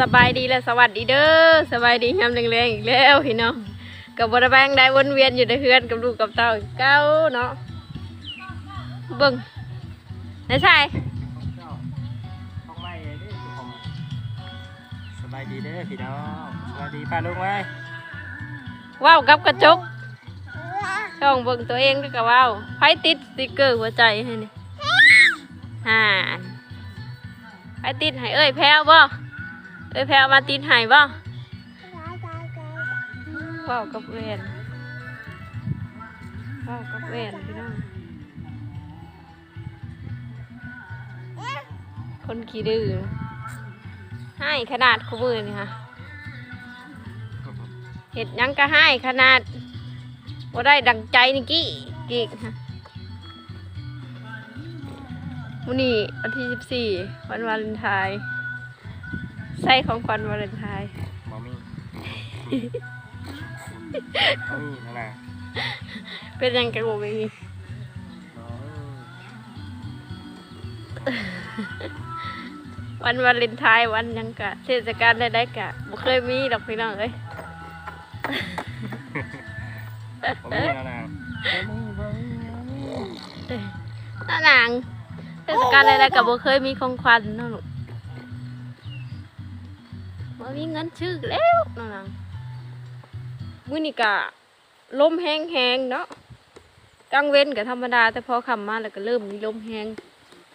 สบายดีและสวัสดีเด้อสบายดียามแรงๆอีกแล้วพี่น้องกับบระแบงได้วนเวียนอยู่ในเฮือนกับลูกกับเต้าอีกเก้าเนาะเบิ่งนายชายเจ้าของไม่เด้อของสบายดีเด้อพี่น้องสบายดีป้าลุงไว้ว้าวกับกระจกช่องเบิ่งตัวเองก็กะว้าวไฟติดสติกเกอร์หัวใจให้นี่ฮ่าไฟติดให้เอ้ยแพ้วบ่ เอ้ยแพ้วมาติดให้บ่ว้าวกับเวนว้าวกับเวนพี่น้อง คนขี้ดื้อให้ขนาดขมือนี่ค่ะเห็ดยังก็ให้ขนาดว่าได้ดังใจนี่กี้กี้ค่ะวันนี้วันที่สิบสี่วันวาเลนไทน์ ใส่ของขวัญวาเลนไทน์บอมี่บอมี่นั่นแหละเป็นยังกันบ่มีน้องวันวาเลนไทน์วันยังกะเทศกาลใดๆกะบ่เคยมีดอกพี่น้องเอ้ยบอมี่นั่นะบอมี่บอมี่บอมี่เอ้ยน้างเทศกาลใดๆกะบ่เคยมีของขวัญเนาะลูก มีเงินชื่อแล้วน้านางมื้อนี้กะลมแห้งๆเนาะกลางเว้นก็ธรรมดา แต่พอค่ำมาแล้วก็เริ่มมีลมแห้ง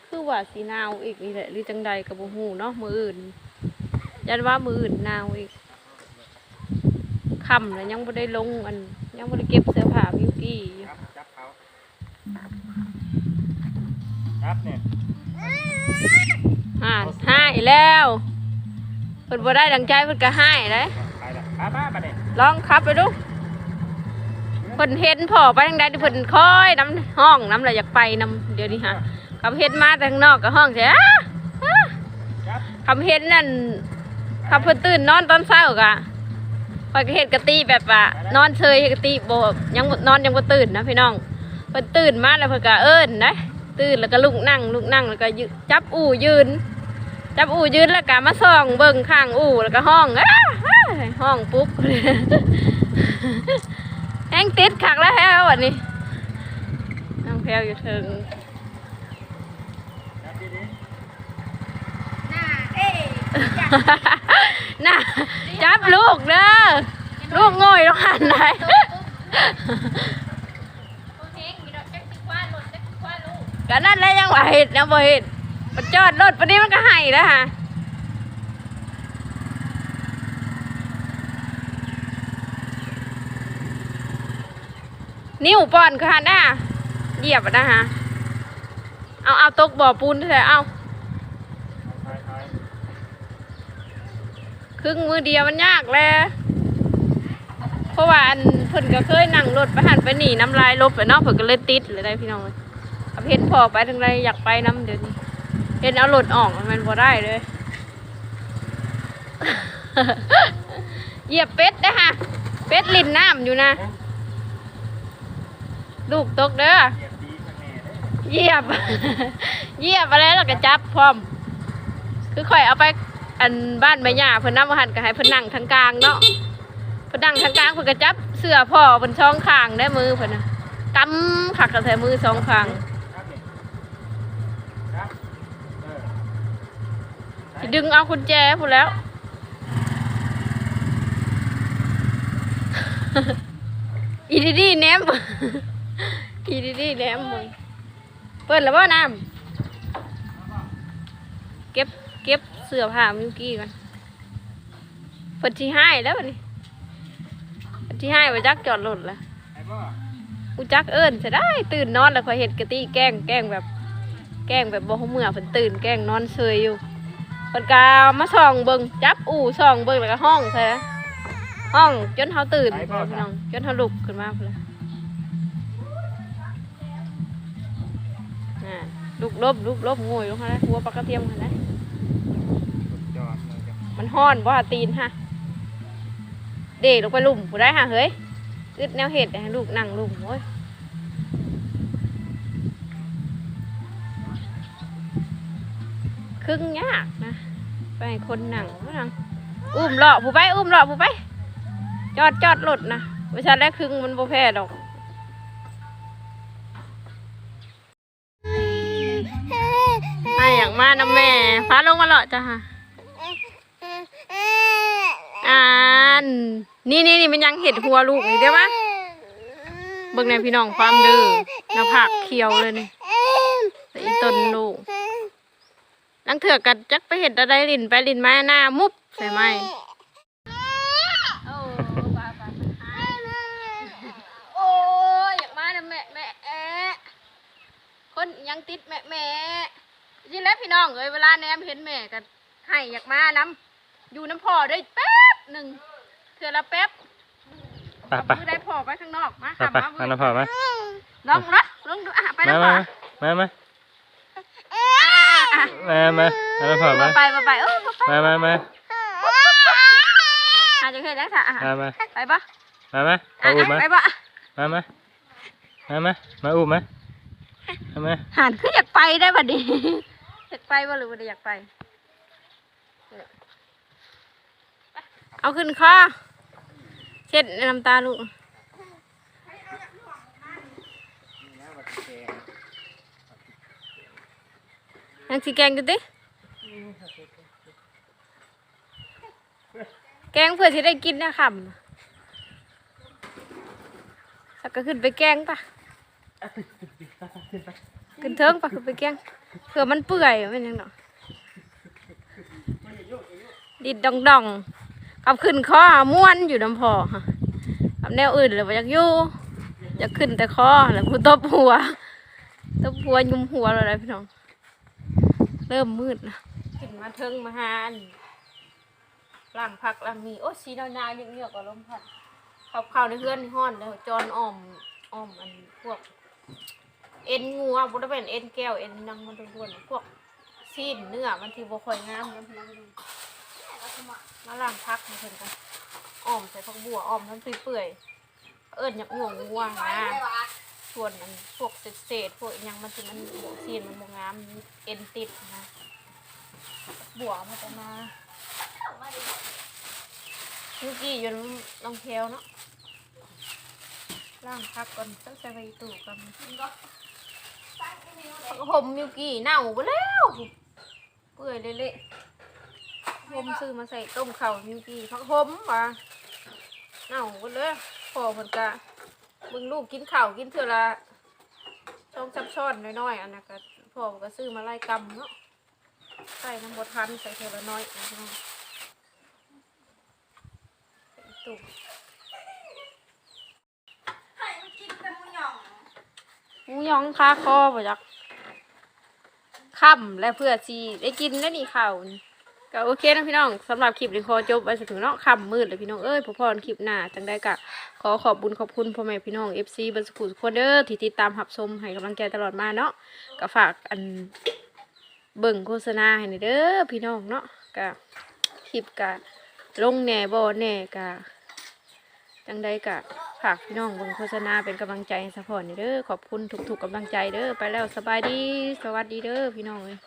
คือว่าสิหนาวอีกนี่แหละหรือจังใดก็บ่ฮู้เนาะมืออื่น ยันว่ามืออื่นนาวอีกคำแล้วยังบ่ได้ลงอัน ยังบ่ได้เก็บเสื้อผ้ามิวกี้จับจับเขาจับเนี่ยห่านให้แล้ว เพิ่นบ่ได้ดังใจเพิ่นก็ให้เด้ไปละป้าป้ามาเนี่ยลองขับไปดูเพิ่นเห็นพ่อไปทางใดเพิ่นคอยน้ำห้องน้ำแล้วอยากไปน้ำเดี๋ยวนี้ฮะคำเห็นมาแต่ข้างนอกก็ห้องใช่คำเห็นนั่นคำเพิ่นตื่นนอนตอนเช้ากะพอยก็เห็นกะตีแบบว่านอนเฉยกะตีโบยังนอนยังบ่ตื่นนะพี่น้องเพิ่นตื่นมาแล้วเพิ่นก็เอิ้นนะตื่นแล้วก็ลุกนั่งลุกนั่งแล้วก็ยืจับอู่ยืน จับอู่ยืนแล้วก็มาส่องเบิ่งข้างอู่แล้วก็ห้องห้องปุ๊บแห้งติดขักแล้วแฮวอันนี้น้องแพรวอยู่ถึงน่ะจับลูกเด้อลูกง่อยต้องหันไหนก็นั่นแหละยังว่าเห็ดยังบ่เห็ด มันจอดรถปนี้มันก็ให้แล้วฮะนิ้วป้อนคือหันได้อะเหยียบนะฮะเอาเอาตกบ่อปูนเถอะเอาครึ่งมือเดียวมันยากแล้วเพราะว่าอันเพิ่นก็เคยนั่งรถไปหันไปหนีน้ำลายลบไปนาะเพิ่นก็เลยติดเลยได้พี่น้องเอาเห็นพอไปทางไรอยากไปน้ำเดี๋ยวนี้ เห็นเอารถออกมันพอได้เลย เหยียบเป็ดนะฮะเป็ดลินน้ำอยู่นะ ลูกตกเด้อเหยียบเหยียบเหยียบอะไรแล้วก็จับพร้อม คือข่อยเอาไปอันบ้านใบหญ้าเพิ่นนำมาหันก็ให้เพิ่นนั่งทางกลางเนาะเพิ่นนั่งทางกลางเพิ่นก็จับเสื้อพ่อเพิ่นช่องข้างได้มือเพิ่นนะกำขักกับใส่มือสองข้าง จับเนี่ยจับเออ สิดึงเอากุญแจพุ่นแล้ว อีดีดีแหนมอีดีดีแหนมมึงเปิดแล้วบ่น้ำเก็บเก็บเสื้อผ้ามิวกี้ก่อนเปิดที่ให้แล้วบัดนี้เพิ่นที่ให้ไปจักจอดรถละไอ้บ่กูจักเอิ้นจะได้ตื่นนอนแล้วคอยเห็ดกะตี้แกล้งแกล้งแบบ แกล้งแบบบ่ฮู้เมื่อเพิ่นตื่นแกล้งนอนเซยอยู่ เพิ่นก็มาส่องเบิ่งจับอู่ส่องเบิ่งแล้วก็ห้องใส่นะห้องจนเฮาตื่นพี่น้องจนเฮาลุกขึ้นมาพุ่นละอ่าลุกลบลุกลบงวยลงมาแล้วหัวปลากระเทียมหั่นนะสุดยอดเลยจ้ะมันฮ้อนบ่หาตีนฮะเด็กลงไปลุ่มผู้ได้ฮะเฮ้ยอึดแนวเห็ดให้ลูกนั่งลุ่มโอ้ยครึ่งยากนะ ไปคนหนังผู้หนังอุ้มเลาะผู้ไปอุ้มเลาะผู้ไป จอดจอดรถนะประชาแรกครึ่งมันโบแพ้ดอกให้อย่างมานำแม่พาลงมาเลาะจ้ะฮะอ่านนี่นี่นี่มันยังเห็ดหัวลูกนี่เดี๋ยวมะเบิ่งในพี่น้องความดื้อหน้าผากเขียวเลยนี่อีต้นลูก นังเถือกกันจักไปเห็ดอะไรลินไปลินมาหน้ามุบใช่ไหมโอ้บาบาโอ้ยอยากมานะแม่แม่แอะคนยังติดแม่แม่จริงแล้วพี่น้องเอ้ยเวลาแนมเห็นแม่กันให้อยากมาน้ำอยู่น้ำพ่อได้แป๊บหนึ่งเทือละแป๊บไปไปมือได้พ่อไปข้างนอกมาไปขับไปมาอันนั้นพอไหมลองนะลองดูอะไปมานะพ่มาอมามาอะอะอะ มามาอันนั้นพอไหมมาไปมาไปเออมาไปมามามาอาจจะเคยได้ค่ะอะมามาไปปะมามาอะมาอุ้มมาไปปะมามามามามาอุ้มมามามาหันคืออยากไปได้บัดนี้อยากไปบ่หรือว่าอยากไป เอาขึ้นคอเช็ดน้ำตาลูก ยังสิแกงกันติแกงเพื่อที่ได้กินนะคำสักก็ขึ้นไปแกงปะขึ้นเทิงปะขึ้นไปแกงเผื่อมันเปื่อยมันยังเนาะดิดดองดองกับขึ้นคอม้วนอยู่น้ำพอค่ะกับแนวอื่นเลยว่าอยากอยู่อยากขึ้นแต่คอแล้วผู้ตบหัวตบหัวยุมหัวเราเลยพี่น้อง เริ่มมืดนะขึ้นมาเทิงมาหาอันล่างพักล่างนี้โอ้สีนาวๆเงียบๆกับลมพัดข้าเข้าในเพื่อนห้อนแล้วจอนอ้อมอ้อมอันพวก เอ็นงัวบ่ได้เป็นเอ็นแก้วเอ็นนังมันล้วนพวกซีนเนื้อมันทีบค่อยงามมันนั่งดูมาล้างพักมาเพิ่นกันอ้อมใส่ผักบัวอ้อมมันเปื่อยเอิ้นหยักหน่วงงัวนะ ส่วนมันพวกเศษๆพวกอหยังมันสิมันบ่ซีนมันบ่งามเอ็นติดนะบัวมันจะมาเมื่อกี้อยู่ลองเทวเนาะล้างพักก่อนต้องใส่ไปตู้กันผมมิวกี้เน่าไปแล้วเปื่อยเละๆผมซื้อมาใส่ต้มเข่ามิวกี้ผักผมว่ะเน่าไปเลยพอคนกะ เบิ่งลูกกินข้าวกินเท่าละช่องซับซ้อนน้อยๆอันนั้นก็พ่อก็ซื้อมาไล่กำเนาะใส่น้ำบดทันใส่เท่าละน้อยนะพี่น้องใส่ตู้หมูยองคาคอบ่จักค่ำและเพื่อสีได้กินแล้วนี่ข่าวนี่ ก็โอเคนะพี่น้องสำหรับคลิปนี้ขอจบไว้สักถึงเนาะค่ำมืดเลยพี่น้องเอ้ยพอพรคลิปหน้าจังได้กะขอขอบบุญขอบคุณพ่อแม่พี่น้อง FC บรรสุขุทุกคนเด้อที่ติดตามหับชมให้กำลังใจตลอดมาเนาะก็ฝากอันเบิ่งโฆษณาให้หน่อยเด้อพี่น้องเนาะก็คลิปกะลงแหน่บ่แหน่กะจังได้กะฝากพี่น้องเบิ่งโฆษณาเป็นกำลังใจสปอร์ตเด้อขอบคุณทุกๆกำลังใจเด้อไปแล้วสบายดี สวัสดีเด้อพี่น้องเอ้ย